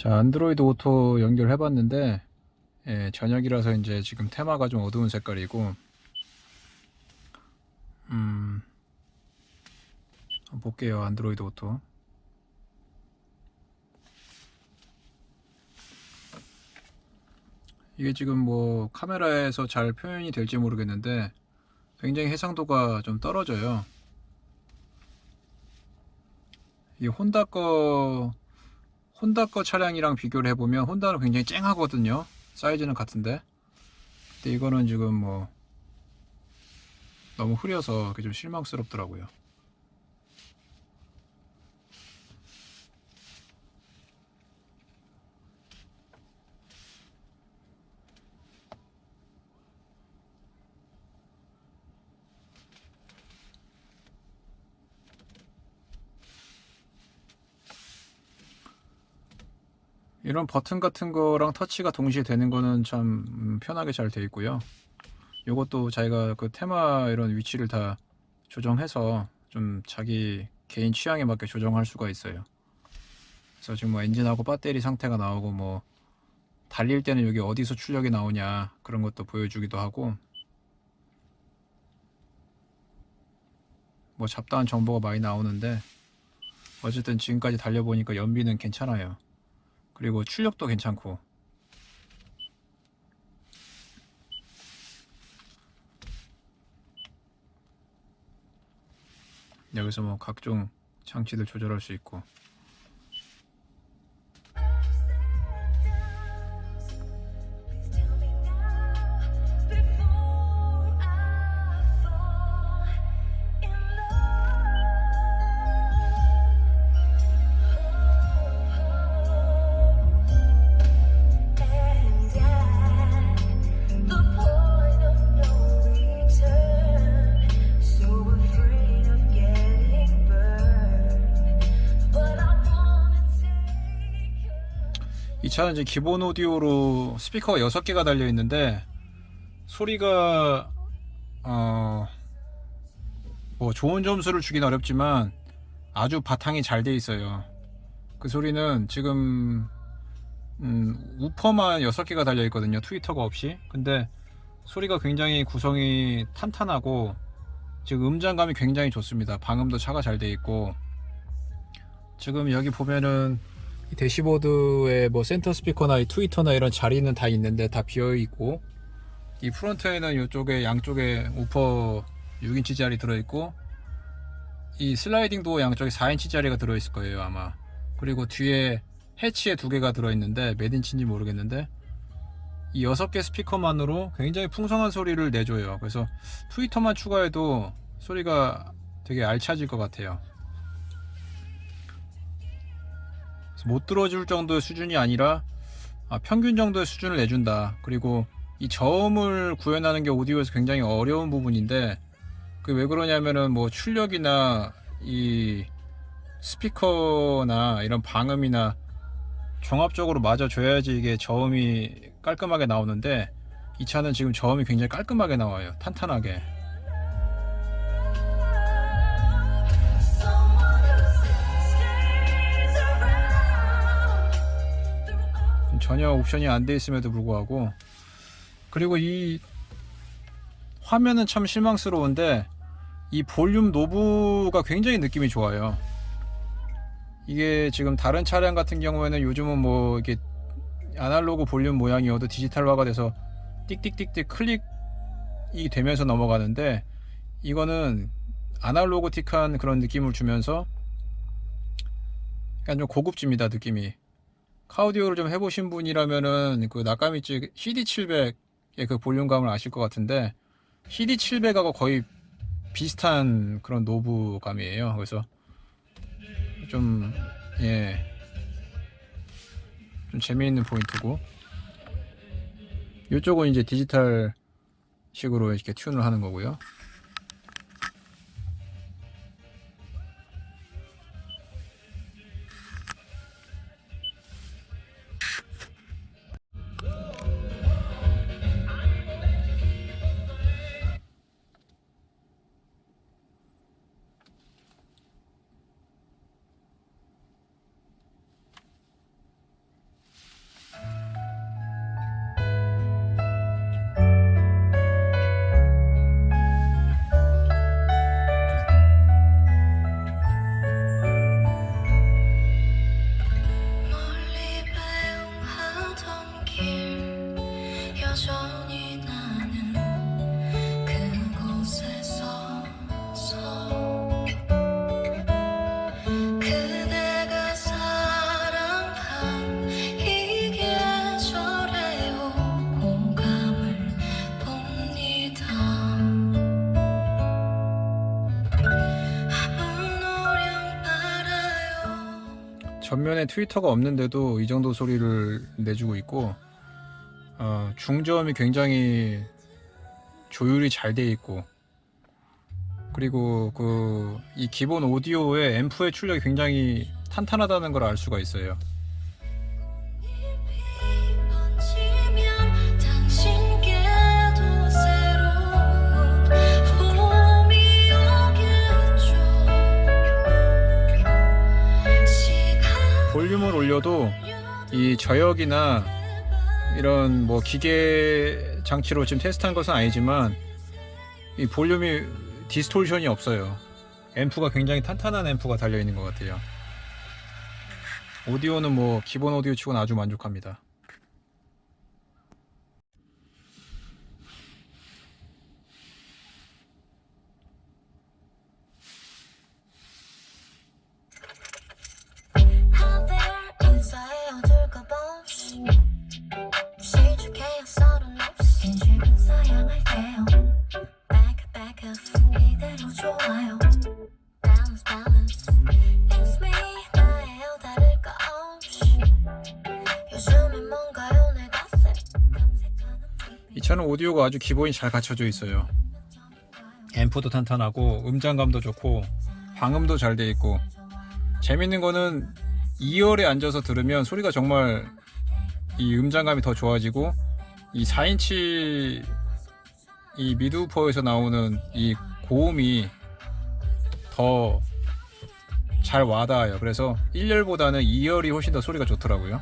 자, 안드로이드 오토 연결해 봤는데, 예, 저녁이라서 이제 지금 테마가 좀 어두운 색깔이고, 음, 볼게요, 안드로이드 오토. 이게 지금 뭐 카메라에서 잘 표현이 될지 모르겠는데, 굉장히 해상도가 좀 떨어져요. 이 혼다 거 혼다 거 차량이랑 비교를 해보면 혼다는 굉장히 쨍하거든요. 사이즈는 같은데. 근데 이거는 지금 뭐 너무 흐려서 좀 실망스럽더라고요. 이런 버튼 같은 거랑 터치가 동시에 되는 거는 참 음, 편하게 잘 돼 있고요. 이것도 자기가 그 테마 이런 위치를 다 조정해서 좀 자기 개인 취향에 맞게 조정할 수가 있어요. 그래서 지금 뭐 엔진하고 배터리 상태가 나오고 뭐 달릴 때는 여기 어디서 출력이 나오냐 그런 것도 보여주기도 하고 뭐 잡다한 정보가 많이 나오는데 어쨌든 지금까지 달려보니까 연비는 괜찮아요. 그리고 출력도 괜찮고. 여기서 뭐 각종 장치들 조절할 수 있고 이 차는 이제 기본 오디오로 스피커가 6개가 달려 있는데 소리가 어 뭐 좋은 점수를 주긴 어렵지만 아주 바탕이 잘 돼 있어요. 그 소리는 지금 음, 우퍼만 6개가 달려 있거든요. 트위터가 없이. 근데 소리가 굉장히 구성이 탄탄하고 지금 음장감이 굉장히 좋습니다. 방음도 차가 잘 돼 있고 지금 여기 보면은 이 대시보드에 뭐 센터 스피커나 이 트위터나 이런 자리는 다 있는데 다 비어 있고 이 프론트에는 이쪽에 양쪽에 우퍼 6인치짜리 들어 있고 이 슬라이딩도 양쪽에 4인치짜리가 들어 있을 거예요 아마. 그리고 뒤에 해치에 두 개가 들어 있는데 몇 인치인지 모르겠는데 이 6개 스피커만으로 굉장히 풍성한 소리를 내줘요. 그래서 트위터만 추가해도 소리가 되게 알차질 것 같아요 못 들어줄 정도의 수준이 아니라 아, 평균 정도의 수준을 내준다. 그리고 이 저음을 구현하는 게 오디오에서 굉장히 어려운 부분인데 그 왜 그러냐면은 뭐 출력이나 이 스피커나 이런 방음이나 종합적으로 맞아줘야지 이게 저음이 깔끔하게 나오는데 이 차는 지금 저음이 굉장히 깔끔하게 나와요. 탄탄하게. 전혀 옵션이 안 돼 있음에도 불구하고 그리고 이 화면은 참 실망스러운데 이 볼륨 노브가 굉장히 느낌이 좋아요. 이게 지금 다른 차량 같은 경우에는 요즘은 뭐 이게 아날로그 볼륨 모양이어도 디지털화가 돼서 띡띡띡띡 클릭이 되면서 넘어가는데 이거는 아날로그틱한 그런 느낌을 주면서 약간 좀 고급집니다 느낌이 카우디오를 좀 해보신 분이라면은 그 나카미츠 CD700의 그 볼륨감을 아실 것 같은데 CD700하고 거의 비슷한 그런 노브감이에요. 그래서 좀 예. 좀 재미있는 포인트고 이쪽은 이제 디지털 식으로 이렇게 튠을 하는 거고요. 전면에 트위터가 없는데도 이 정도 소리를 내주고 있고 어, 중저음이 굉장히 조율이 잘 돼 있고 그리고 그 이 기본 오디오의 앰프의 출력이 굉장히 탄탄하다는 걸 알 수가 있어요. 이 저역이나 이런 뭐 기계 장치로 지금 테스트한 것은 아니지만 이 볼륨이 디스토션이 없어요. 앰프가 굉장히 탄탄한 앰프가 달려 있는 것 같아요. 오디오는 뭐 기본 오디오 치고는 아주 만족합니다. 오디오가 아주 기본이 잘 갖춰져 있어요. 앰프도 탄탄하고 음장감도 좋고 방음도 잘 돼 있고 재밌는 거는 2열에 앉아서 들으면 소리가 정말 이 음장감이 더 좋아지고 이 4인치 이 미드우퍼에서 나오는 이 고음이 더 잘 와닿아요. 그래서 1열보다는 2열이 훨씬 더 소리가 좋더라고요.